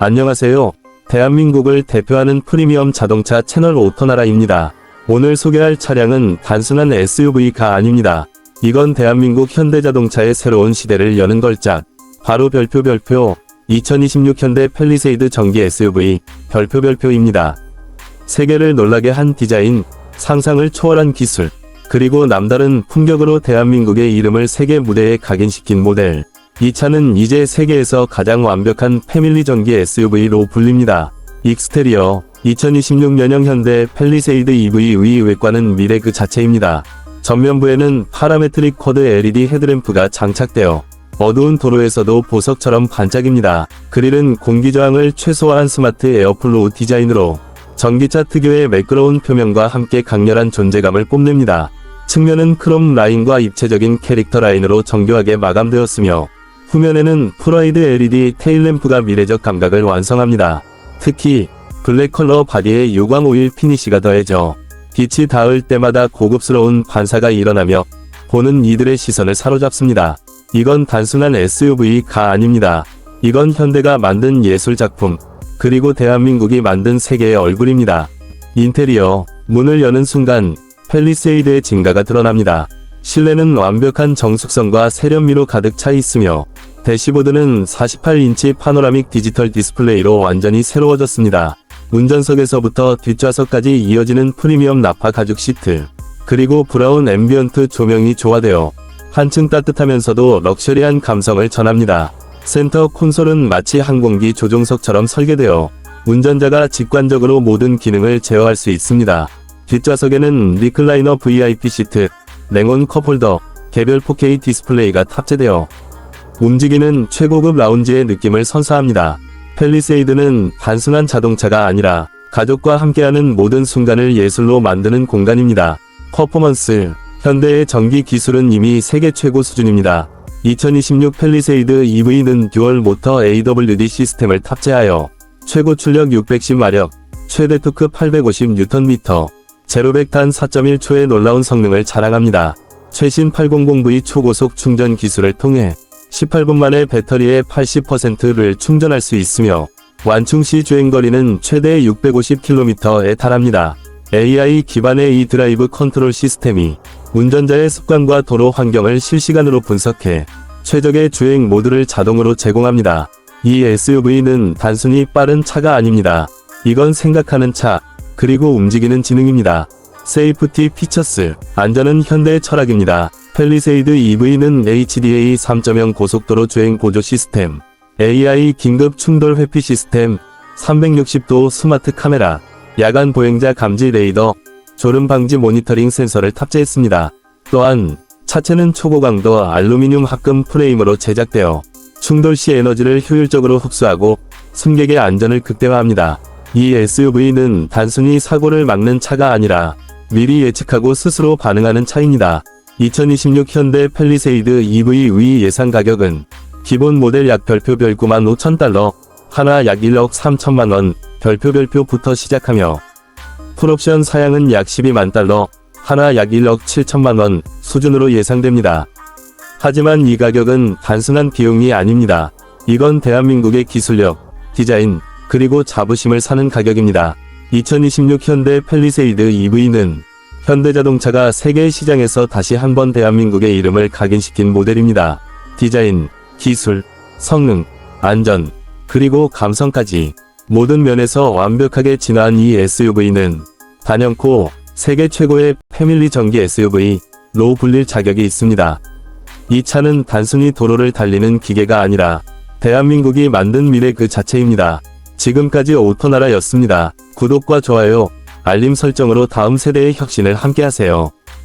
안녕하세요. 대한민국을 대표하는 프리미엄 자동차 채널 오토나라입니다. 오늘 소개할 차량은 단순한 SUV가 아닙니다. 이건 대한민국 현대자동차의 새로운 시대를 여는 걸작. 바로 별표 별표 2026 현대 펠리세이드 전기 SUV 별표 별표입니다. 세계를 놀라게 한 디자인, 상상을 초월한 기술, 그리고 남다른 품격으로 대한민국의 이름을 세계 무대에 각인시킨 모델. 이 차는 이제 세계에서 가장 완벽한 패밀리 전기 SUV로 불립니다. 익스테리어 2026년형 현대 펠리세이드 EV의 외관은 미래 그 자체입니다. 전면부에는 파라메트릭 쿼드 LED 헤드램프가 장착되어 어두운 도로에서도 보석처럼 반짝입니다. 그릴은 공기저항을 최소화한 스마트 에어플로우 디자인으로 전기차 특유의 매끄러운 표면과 함께 강렬한 존재감을 뽐냅니다. 측면은 크롬 라인과 입체적인 캐릭터 라인으로 정교하게 마감되었으며 후면에는 프라이드 LED 테일램프가 미래적 감각을 완성합니다. 특히 블랙 컬러 바디에 요광 오일 피니시가 더해져 빛이 닿을 때마다 고급스러운 반사가 일어나며 보는 이들의 시선을 사로잡습니다. 이건 단순한 SUV가 아닙니다. 이건 현대가 만든 예술 작품, 그리고 대한민국이 만든 세계의 얼굴입니다. 인테리어, 문을 여는 순간 펠리세이드의 진가가 드러납니다. 실내는 완벽한 정숙성과 세련미로 가득 차 있으며 대시보드는 48인치 파노라믹 디지털 디스플레이로 완전히 새로워졌습니다. 운전석에서부터 뒷좌석까지 이어지는 프리미엄 나파 가죽 시트, 그리고 브라운 앰비언트 조명이 조화되어 한층 따뜻하면서도 럭셔리한 감성을 전합니다. 센터 콘솔은 마치 항공기 조종석처럼 설계되어 운전자가 직관적으로 모든 기능을 제어할 수 있습니다. 뒷좌석에는 리클라이너 VIP 시트, 냉온 컵홀더, 개별 4K 디스플레이가 탑재되어 움직이는 최고급 라운지의 느낌을 선사합니다. 펠리세이드는 단순한 자동차가 아니라 가족과 함께하는 모든 순간을 예술로 만드는 공간입니다. 퍼포먼스, 현대의 전기 기술은 이미 세계 최고 수준입니다. 2026 펠리세이드 EV는 듀얼 모터 AWD 시스템을 탑재하여 최고 출력 610마력, 최대 토크 850Nm, 제로백탄 4.1초의 놀라운 성능을 자랑합니다. 최신 800V 초고속 충전 기술을 통해 18분 만에 배터리의 80%를 충전할 수 있으며 완충 시 주행거리는 최대 650km에 달합니다. AI 기반의 이 드라이브 컨트롤 시스템이 운전자의 습관과 도로 환경을 실시간으로 분석해 최적의 주행 모드를 자동으로 제공합니다. 이 SUV는 단순히 빠른 차가 아닙니다. 이건 생각하는 차, 그리고 움직이는 지능입니다. 세이프티 피처스, 안전은 현대의 철학입니다. 펠리세이드 EV는 HDA 3.0 고속도로 주행 보조 시스템, AI 긴급 충돌 회피 시스템, 360도 스마트 카메라, 야간 보행자 감지 레이더, 졸음 방지 모니터링 센서를 탑재했습니다. 또한 차체는 초고강도 알루미늄 합금 프레임으로 제작되어 충돌 시 에너지를 효율적으로 흡수하고 승객의 안전을 극대화합니다. 이 SUV는 단순히 사고를 막는 차가 아니라 미리 예측하고 스스로 반응하는 차입니다. 2026 현대 펠리세이드 EV의 예상 가격은 기본 모델 약 별표별 9만 5천 달러, 하나 약 1억 3천만 원, 별표 별표부터 시작하며 풀옵션 사양은 약 12만 달러, 하나 약 1억 7천만 원 수준으로 예상됩니다. 하지만 이 가격은 단순한 비용이 아닙니다. 이건 대한민국의 기술력, 디자인, 그리고 자부심을 사는 가격입니다. 2026 현대 펠리세이드 EV는 현대자동차가 세계 시장에서 다시 한번 대한민국의 이름을 각인시킨 모델입니다. 디자인, 기술, 성능, 안전, 그리고 감성까지 모든 면에서 완벽하게 진화한 이 SUV는 단연코 세계 최고의 패밀리 전기 SUV로 불릴 자격이 있습니다. 이 차는 단순히 도로를 달리는 기계가 아니라 대한민국이 만든 미래 그 자체입니다. 지금까지 오토나라였습니다. 구독과 좋아요, 알림 설정으로 다음 세대의 혁신을 함께하세요.